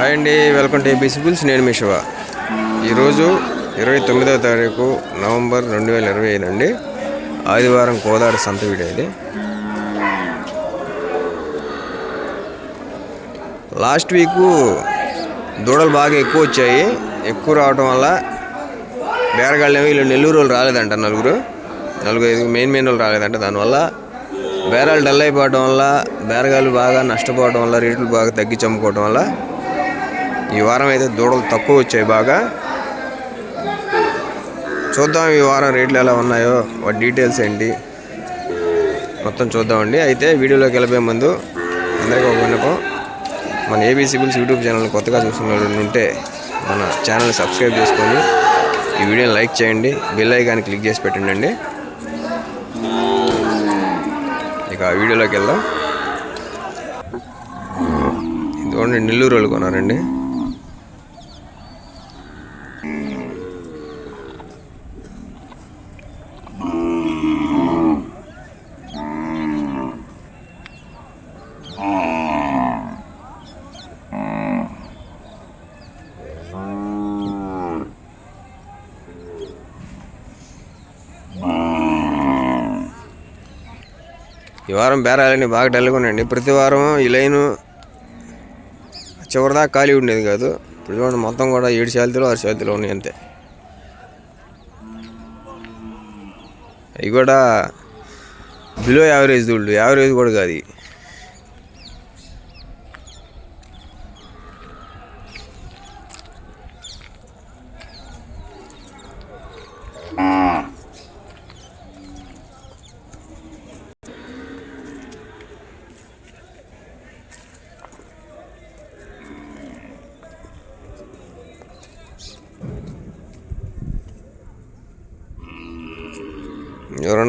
Hi అండి welcome to AB నేను మీ శివ. ఈరోజు ఇరవై తొమ్మిదవ తారీఖు నవంబర్ రెండు వేల ఇరవై ఐదు అండి. ఆదివారం కోదాడ సంత వీడియో ఇది. లాస్ట్ వీకు దూడలు బాగా ఎక్కువ వచ్చాయి. ఎక్కువ రావడం వల్ల బేరగాళ్ళు వీళ్ళు నెల్లూరు వాళ్ళు రాలేదంట నలుగురు. నలుగురు ఐదు మెయిన్ మెయిన్ వాళ్ళు రాలేదంట. దానివల్ల బేరాలు డల్ అయిపోవడం వల్ల బేరగాళ్ళు బాగా నష్టపోవడం వల్ల రేట్లు బాగా తగ్గించి అమ్ముకోవడం వల్ల ఈ వారం అయితే దూడలు తక్కువ వచ్చాయి బాగా. చూద్దాం ఈ వారం రేట్లు ఎలా ఉన్నాయో వాటి డీటెయిల్స్ ఏంటి. మొత్తం చూద్దామండి. అయితే వీడియోలోకి వెళ్ళే ముందు అందరికీ ఒక విన్నపం. మన ఏబీ సిబిల్స్ యూట్యూబ్ ఛానల్ కొత్తగా చూస్తున్న ఉంటే మన ఛానల్ సబ్స్క్రైబ్ చేసుకొని ఈ వీడియోని లైక్ చేయండి. బెల్ ఐకాన్ని క్లిక్ చేసి పెట్టండి ఇక ఆ వీడియోలోకి వెళ్దాం. ఇదిగోండి నెల్లూరు వాళ్ళు కొన్నారండి. ఈ వారం బేరాలని బాగా డల్గా ఉన్నాయండి. ప్రతి వారం ఈ లైను చివరిదాకా ఖాళీ ఉండేది కాదు. ఇప్పుడు చూడండి మొత్తం కూడా ఏడు శాలతీలు ఆరు శాలతీలు ఉన్నాయి అంతే. అవి కూడా బిలో యావరేజ్ దూళ్ళు యావరేజ్ కూడా కాదు ఇవి.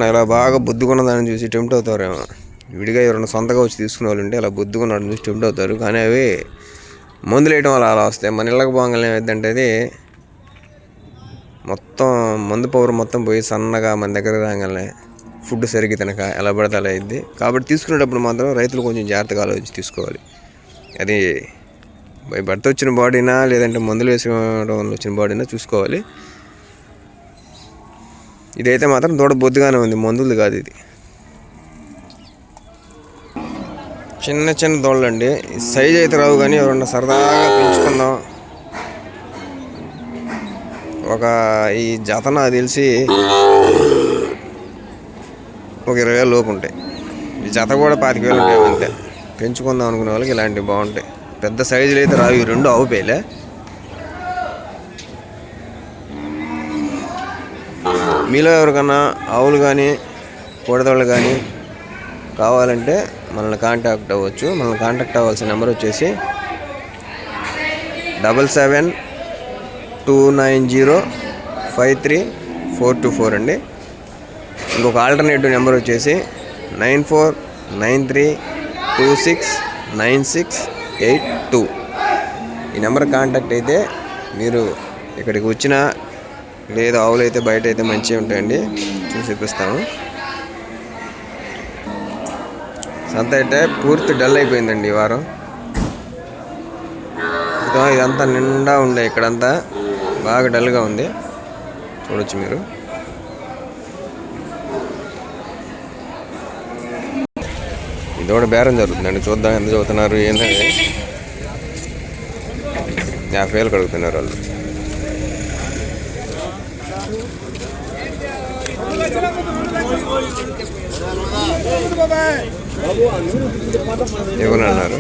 ఎవరైనా ఇలా బాగా బుద్దుకున్న దాన్ని చూసి టెంప్ట్ అవుతారేమో. విడిగా ఎవరైనా సొంతగా వచ్చి తీసుకునే వాళ్ళు ఉంటే ఇలా బుద్దుకున్నాడు చూసి టెంప్ట్ అవుతారు. కానీ అవి మందులు వేయడం వల్ల అలా వస్తాయి. మన ఇళ్ళకి బాగా ఏమైందంటే అది మొత్తం మందు పవర్ మొత్తం పోయి సన్నగా మన దగ్గర రాగానే ఫుడ్ సరిగ్గా తినక ఎలా పడితే అలా అయింది కాబట్టి తీసుకునేటప్పుడు మాత్రం రైతులు కొంచెం జాగ్రత్తగా ఆలోచించి తీసుకోవాలి. అది బై భర్త వచ్చిన బాడీనా లేదంటే మందులు వేసుకోవడం వల్ల వచ్చిన బాడీనా చూసుకోవాలి. ఇదైతే మాత్రం దూడ బొద్దుగానే ఉంది. మందులు కాదు ఇది. చిన్న చిన్న దూడలు అండి సైజ్ అయితే రావు కానీ ఎవరన్నా సరదాగా పెంచుకుందాం. ఒక ఈ జత నాకు తెలిసి ఒక ఇరవై వేలు లోపు ఉంటాయి. ఈ జత కూడా పాతిక వేలు ఉంటాయి అంతే. పెంచుకుందాం అనుకునే వాళ్ళకి ఇలాంటివి బాగుంటాయి. పెద్ద సైజులు అయితే రావు. ఈ రెండు అవుపేలే మీలో ఎవరికన్నా ఆవులు కానీ కోడదోళ్ళు కానీ కావాలంటే మనల్ని కాంటాక్ట్ అవ్వచ్చు. మనల్ని కాంటాక్ట్ అవ్వాల్సిన నెంబర్ వచ్చేసి double seven two nine zero five three four two four అండి. ఇంకొక ఆల్టర్నేటివ్ నెంబర్ వచ్చేసి nine four nine three two six nine six eight two ఈ నెంబర్ కాంటాక్ట్ అయితే మీరు ఇక్కడికి వచ్చిన లేదు ఆవులు అయితే బయట అయితే మంచిగా ఉంటాయండి. చూసి చూపిస్తాము సంత అయితే పూర్తి డల్ అయిపోయిందండి ఈ వారం. ఇదంతా నిండా ఉండే ఇక్కడంతా. బాగా డల్గా ఉంది. చూడొచ్చు మీరు. ఇది కూడా బేరం జరుగుతుందండి. చూద్దాం ఎంత చదువుతున్నారు ఏంటంటే యాభై వేలు కడుగుతున్నారు వాళ్ళు. ఎవరు అన్నారు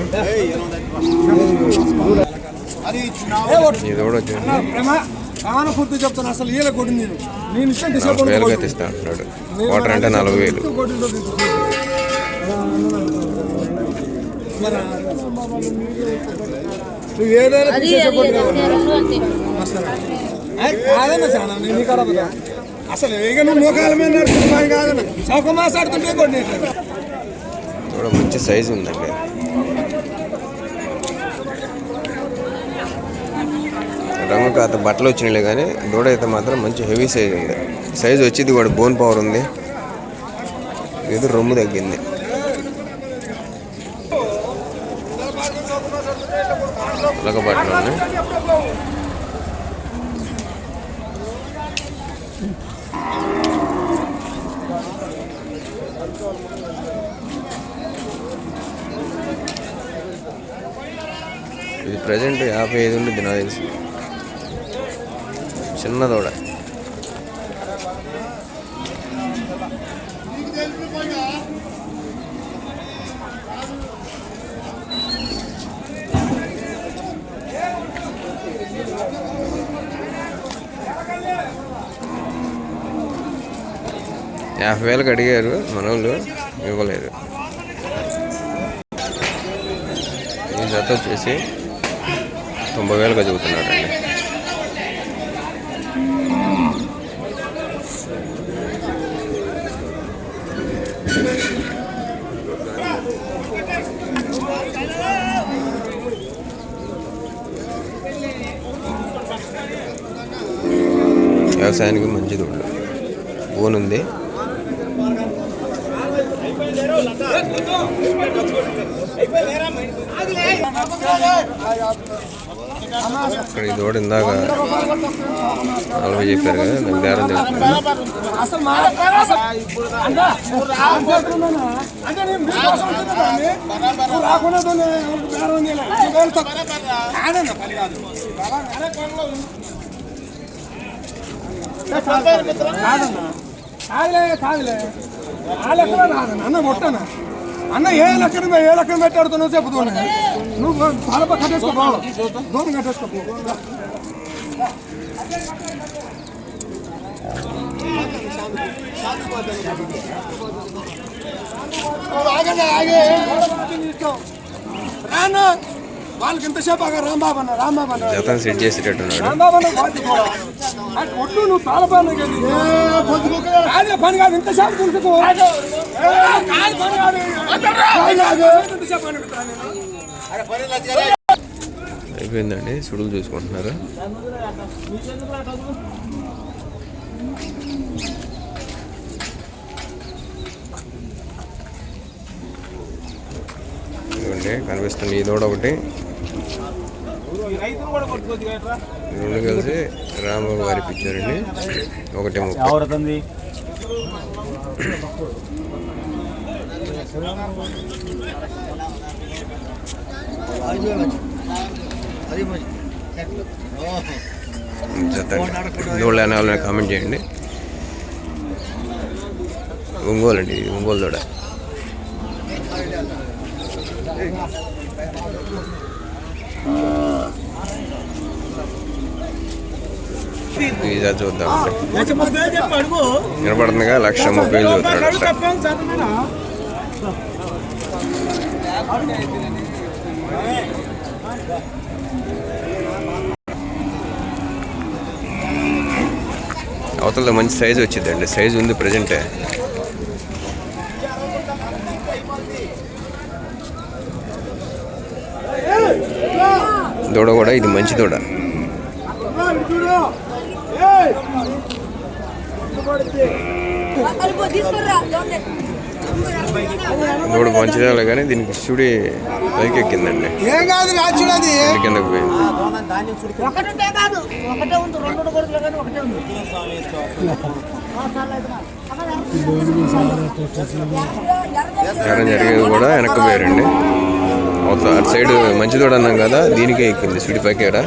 ఇది కూడా చెప్తాను అసలు ఈల నేను నలభై అంటున్నాడు. వాటర్ అంటే నలభై వేలు. నువ్వు ఏదైనా కాదన్న చాలా నేను అసలు ఇక నువ్వు మోకాల మీద కాదన్న. చౌక మాట్లాడుతుంటే కూడా మంచి సైజు ఉందండి. రంగు కాత బట్టలు వచ్చినాయి కానీ దూడ అయితే మాత్రం మంచి హెవీ సైజ్ ఉంది. సైజు వచ్చింది కూడా బోన్ పవర్ ఉంది. ఇది రొమ్ము తగ్గింది. మలకపట్నం ఇది ప్రజెంట్ యాభై ఐదు ఉంటుంది నాకు తెలిసి. చిన్న దూడ. యాభై వేలకు అడిగారు మన వాళ్ళు ఇవ్వలేదు. ఈ జత వచ్చేసి తొంభై వేలుగా చెబుతున్నారండి వ్యవసాయానికి మంచిది ఉండదు బోన్ ఉంది. ఇక్కడ ఈ దూడ ఇందాక నలభై చెప్పారు కదా దాని బేరం తెలుస్తుంది కాదులే కాదులే ఆ లెక్కలో అన్న కొట్టనా అన్న ఏ మీద ఏ లెక్కన పెట్టాడుతున్నావు చెప్పుతున్నా నువ్వు తలప కట్టేసుకో బావ. దూరం కట్టేసుకో. ఆగండి ఆగే. రాను వాళ్ళకి ఎంతసేపు ఆగా రాంబాబు అన్న రాంబాబు అన్న. సెట్ చేసేటట్టున్నాడు. రాంబాబు అన్న. అంటే ఒట్టు నువ్వు తాళ పని కాదు పని తెలుసుకో. అయిపోయిందండి సుడులు చూసుకుంటున్నారు. కనిపిస్తుంది ఈ దూడ ఒకటి రెండు కలిసి రాంబాబు గారికి ఇచ్చారండి ఒకటి ముప్పై. దూడ అనే కామెంట్ చేయండి. ఒంగోలు అండి ఒంగోలు దూడ. ఈ జత చూద్దామండి వినపడుతుందిగా? లక్ష ముప్పై అవతల మంచి సైజు వచ్చిందండి సైజు ఉంది ప్రజెంటే దూడ కూడా ఇది మంచి దూడ. అల్పో తీసుకురా దొంగ దూడ మంచిదే కానీ దీనికి సుడి పైకి ఎక్కిందండి ఏం కాదు రాజుడు అది. కింద కిందకు పోయింది. ఒకటే కాదు ఒకటే ఉంది రెండు కొడుకులు కానీ ఒకటే ఉంది. బేరం జరిగేది కూడా వెనక్కి పోయారండి. అవతల అటు సైడ్ మంచి దూడ అన్నాం కదా దీనికే ఎక్కింది సుడి పైకి ఈడ.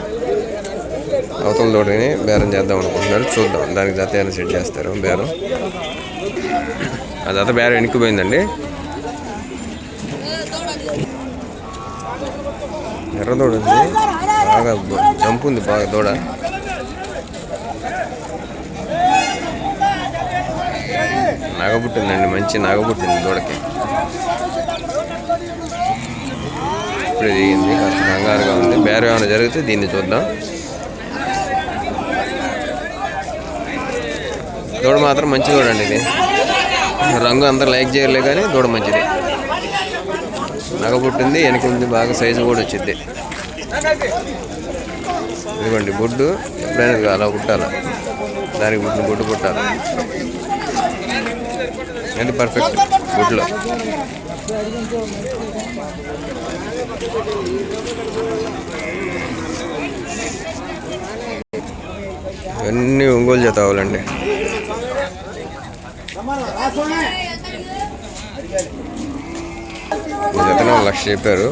అవతల దూడని బేరం చేద్దాం అనుకుంటున్నారు చూద్దాం దానికి జత ఏమైనా సెట్ చేస్తారు బేరం. ఆ జత బేరం ఎనిక్కిపోయిందండి ఎర్ర దూడ ఉంది. బాగా జంప్ ఉంది బాగా దూడ. నాగబుట్టిందండి మంచి నాగబుట్టింది దూడకి. ఇప్పుడు దిగింది కాస్త కంగారుగా ఉంది. బేరం ఏమైనా జరిగితే దీన్ని చూద్దాం. దూడ మాత్రం మంచి చూడండి ఇది. రంగు అందరు లైక్ చేయలే కానీ దూడ మంచిది. నగ పుట్టింది వెనక ఉంది బాగా సైజు కూడా వచ్చింది. ఇదిగోండి బొడ్డు ఎప్పుడైనా అలా పుట్టాలా దానికి బుడ్డు బొడ్డు పుట్టాలి అది పర్ఫెక్ట్ బుడ్లో ఇవన్నీ ఒంగోలు చేత అవ్వాలండి జతను లక్ష చెప్పారు.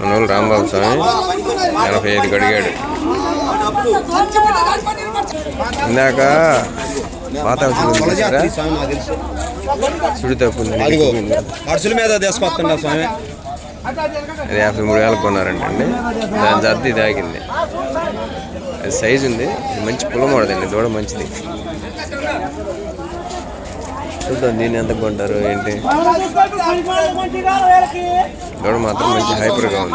మన వాళ్ళు రాంబాబు స్వామి ఎనభై ఐదుకి అడిగాడు ఇందాక పాత సుడి తప్పుంది మీద తీసుకొస్తుండ స్వామి? అది యాభై మూడు వేలకు కొన్నారంట అండి దాని జద్ది దాగింది. అది సైజు ఉంది. మంచి పుల్లమోడదండి దూడ మంచిది. చూద్దాం దీన్ని ఎంత కొంటారు ఏంటి? దూడ మాత్రం మంచి హైపర్గా ఉంది.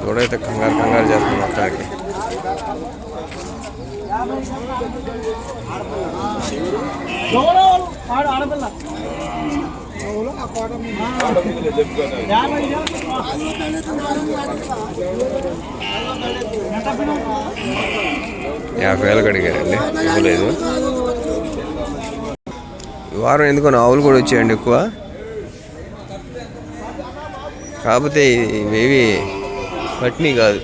దూడ అయితే కంగారు కంగారు చేస్తుంది మొత్తానికి యాభై వేలకు అడిగారండి ఇవ్వలేదు. లేదు వారం ఎందుకో ఆవులు కూడా వచ్చాయండి ఎక్కువ. కాకపోతే ఇవేవి పట్నీ కాదు.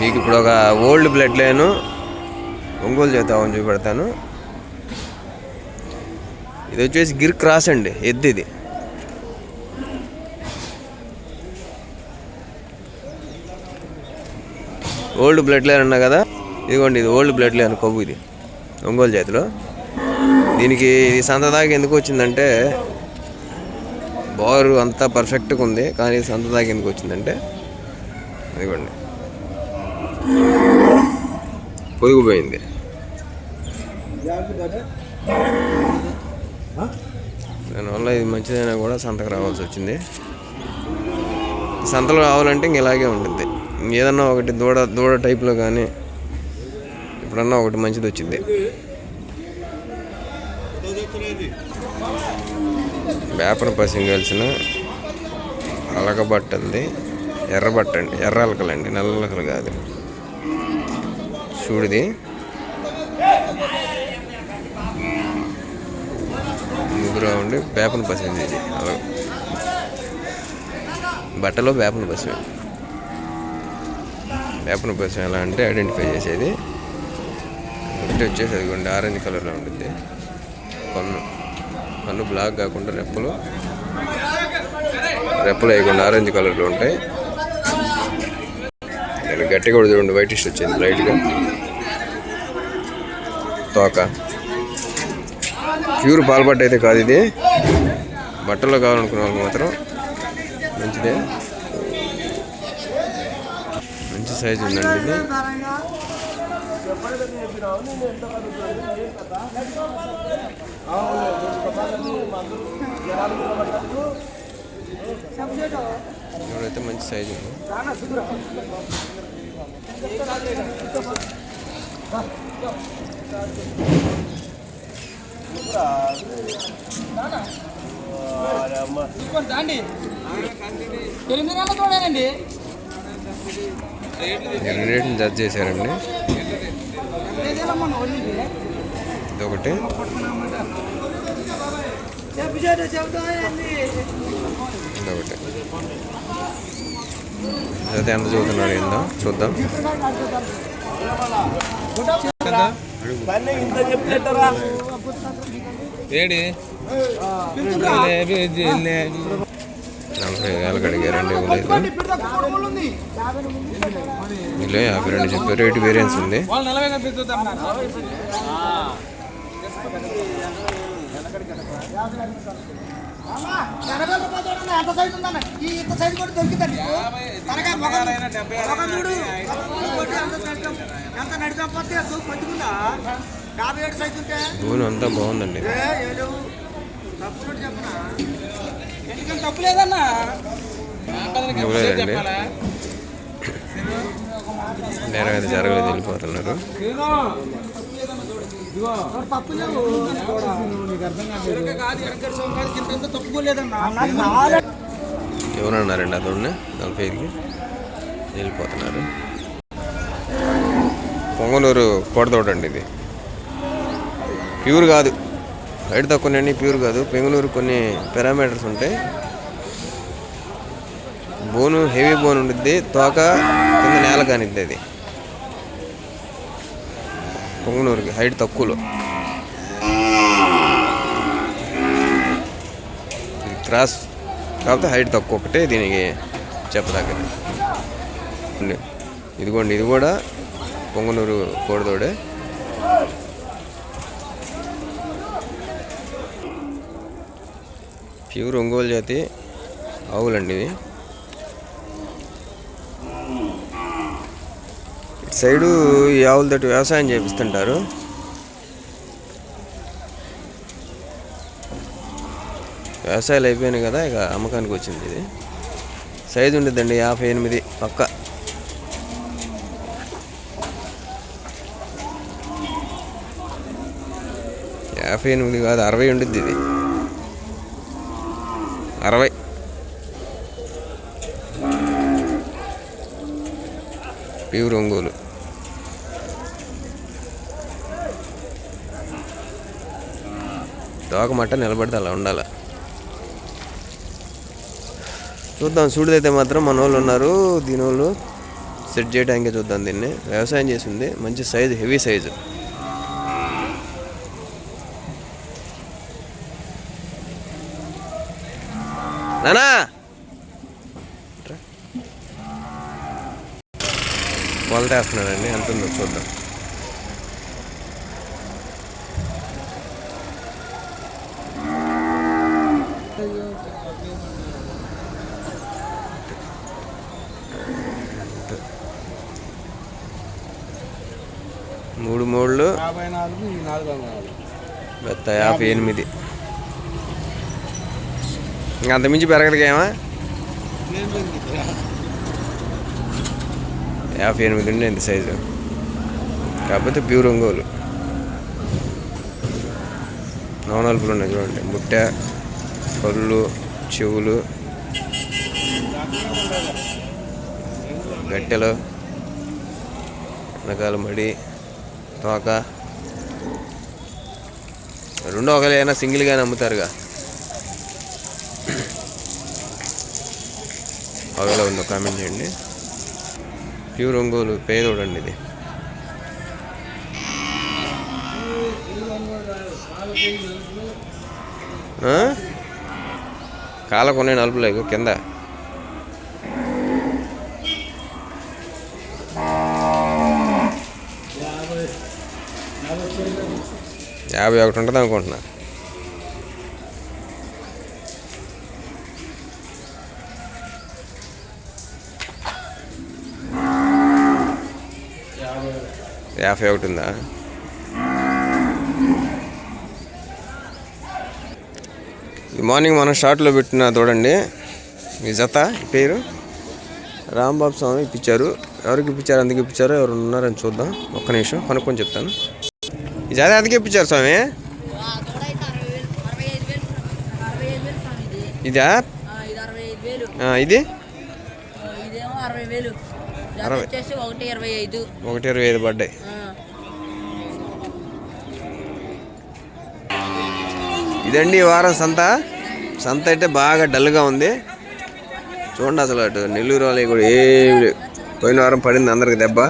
మీకు ఇప్పుడు ఒక ఓల్డ్ బ్లడ్ లైను ఒంగోలు చేత చూపెడతాను. ఇది వచ్చేసి గిర్ క్రాస్ అండి ఎద్దు ఇది. ఓల్డ్ బ్లడ్ లైన్ అన్నా కదా? ఇదిగోండి ఇది ఓల్డ్ బ్లడ్ లైన్ కొవ్వు ఇది ఒంగోలు జాతిలో. దీనికి ఇది సంత దాకా ఎందుకు వచ్చిందంటే బోరు అంతా పర్ఫెక్ట్గా ఉంది కానీ సంత దాకా ఎందుకు వచ్చిందంటే ఇదిగోండి. పొదిగిపోయింది దానివల్ల ఇది మంచిదైనా కూడా సంతకు రావాల్సి వచ్చింది. సంతలో రావాలంటే ఇంక ఇలాగే ఉంటుంది ఏదన్నా ఒకటి దూడ దూడ టైప్లో కానీ ఇప్పుడన్నా ఒకటి మంచిది వచ్చింది వేపన పసింగ్ కలిసిన అలకబట్ట ఉంది. ఎర్రబట్ట అండి. ఎర్ర అలకలండి. నల్ల అలకలు కాదు. చూడిది ముగ్గురు ఉండి వేపన పసింది ఇది. అలా. బట్టలో వేపన పసిమి వేపన పసిమి ఎలా అంటే ఐడెంటిఫై చేసేది. ఒకటి వచ్చేసి అదిగోండి ఆరెంజ్ కలర్లో ఉంటుంది పన్ను. పన్ను బ్లాక్ కాకుండా రెప్పలు. రెప్పలు వేయకుండా ఆరెంజ్ కలర్లో ఉంటాయి. నేను గట్టిగా కూడా చూడండి వైటిష్ వచ్చింది లైట్గా. తోక. ప్యూర్ పాల్పట్టు అయితే కాదు ఇది. బట్టలు కావాలనుకునే వాళ్ళకి మాత్రం మంచిదే. మంచి సైజు ఉందండి ఇది. ఇప్పుడైతే మంచి సైజు ఉంది. నెలలు రేట్లు జడ్జ్ చేశారండి? ఇదొకటి. ఇదొకటి. అదే ఎంత చదువుతున్నారు ఏందో చూద్దాం. ఇంత ఏడి? నలభై వేలకు అడిగారండి యాభై రెండు చెప్పారు రేటు వేరియన్స్ ఉంది. వాళ్ళు నలభై కనిపిస్తుందా ఎంత సైజు ఉందన్న ఈ ఇంత సైజు కూడా దొరికిందండి తనగా మొగం మొగం చూడు ఇంకోటి ఎంత నడిచాం ఎంత భూమి అంతా బాగుందండి. ఇవ్వలేదండి నేరం అయితే జరగలేదు వెళ్ళిపోతున్నారు. ఎవరన్నారండి అతన్ని నలభై ఐదుకి వెళ్ళిపోతున్నారు. పొంగనూరు కోటతోట అండి ఇది. ప్యూర్ కాదు. హైట్ తక్కువ ప్యూర్ కాదు. బెంగళూరు కొన్ని పారామీటర్స్ ఉంటాయి. బోను హెవీ బోన్ ఉండిద్ది. తోక కింద నేల కానిద్ది అది. పొంగనూరుకి హైట్ తక్కువలో. క్రాస్ కాకపోతే హైట్ తక్కువ ఒకటే దీనికి చెప్పదగ్గది. ఇదిగోండి ఇది కూడా పొంగనూరు కోడదోడే. ప్యూర్ ఒంగోలు జాతి ఆవులండి ఇవి. ఇటు సైడు ఈ ఆవులతోటి వ్యవసాయం చేపిస్తుంటారు. వ్యవసాయాలు అయిపోయినాయి కదా ఇక అమ్మకానికి వచ్చింది ఇది. సైజు ఉండిద్దండి యాభై ఎనిమిది పక్క. యాభై ఎనిమిది కాదు అరవై ఉంటుంది ఇది. అరవై. ప్యూర్ ఒంగోలు. తోక మట్ట నిలబడితే అలా ఉండాలి? చూద్దాం సూడిదైతే మాత్రం మన వాళ్ళు ఉన్నారు దీని వాళ్ళు సెట్ చేయడానికే చూద్దాం దీన్ని. వ్యవసాయం చేసింది. మంచి సైజు హెవీ సైజు. నానా. కొలతేస్తున్నాడండి ఎంత ఉందో చూద్దాం. మూడు మూడులు. యాభై నాలుగు యాభై ఎనిమిది. ఇంకా అంతమించి పెరగదు ఏమా? యాభై ఎనిమిది ఉండే సైజు. కాకపోతే ప్యూర్ ఒంగోలు. నవనలుపులు ఉన్నాయి చూడండి. ముట్ట పళ్ళు చెవులు గట్టెలు వెనకాల మడి తోక. రెండో ఒకలేనా సింగిల్గానే అమ్ముతారుగా బాగా ఉందో కామెంట్ చేయండి. ప్యూర్ ఒంగోలు చూడండి ఇది. ఆ? కాళ్ళకు ఉన్నాయి నలుపులు కింద. యాభై ఒకటి ఉంటుంది అనుకుంటున్నా. యాభై ఒకటి ఉందా? ఈ మార్నింగ్ మనం షార్ట్లో పెట్టిన చూడండి ఈ జత పేరు? రాంబాబు స్వామి ఇప్పించారు. ఎవరికి ఇప్పించారు? అందుకు ఇప్పించారో. ఎవరు ఉన్నారని చూద్దాం. ఒక్క నిమిషం కనుక్కొని చెప్తాను. ఈ జాతి అందుకే ఇప్పించారు స్వామి? ఇది? ఇది అరవై. వచ్చేసి ఒకటి ఇరవై ఐదు. ఒకటి ఇరవై ఐదు పడ్డాయి. ఇదండి ఈ వారం సంత. సంత అయితే బాగా డల్గా ఉంది. చూడండి అసలు అటు నెల్లూరు వాళ్ళకి కూడా ఏమి. పోయిన వారం పడింది అందరికి దెబ్బ.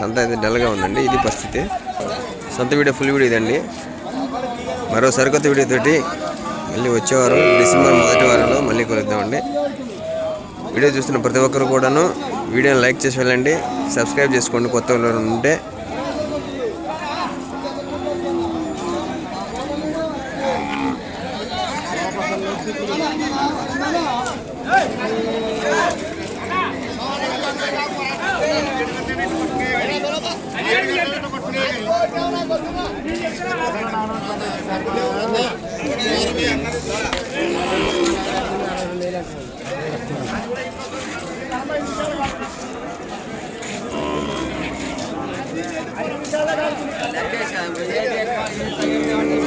సంత అయితే డల్గా ఉందండి ఇది పరిస్థితి. సంత వీడియో ఫుల్ వీడియో ఇదండి. మరో సరికొత్త వీడియోతోటి మళ్ళీ వచ్చేవారం డిసెంబర్ మొదటి వారంలో మళ్ళీ కలుద్దామండి. వీడియో చూస్తున్న ప్రతి ఒక్కరు కూడాను వీడియోని లైక్ చేసి వెళ్ళండి సబ్స్క్రైబ్ చేసుకోండి కొత్త ఉంటే Thank you.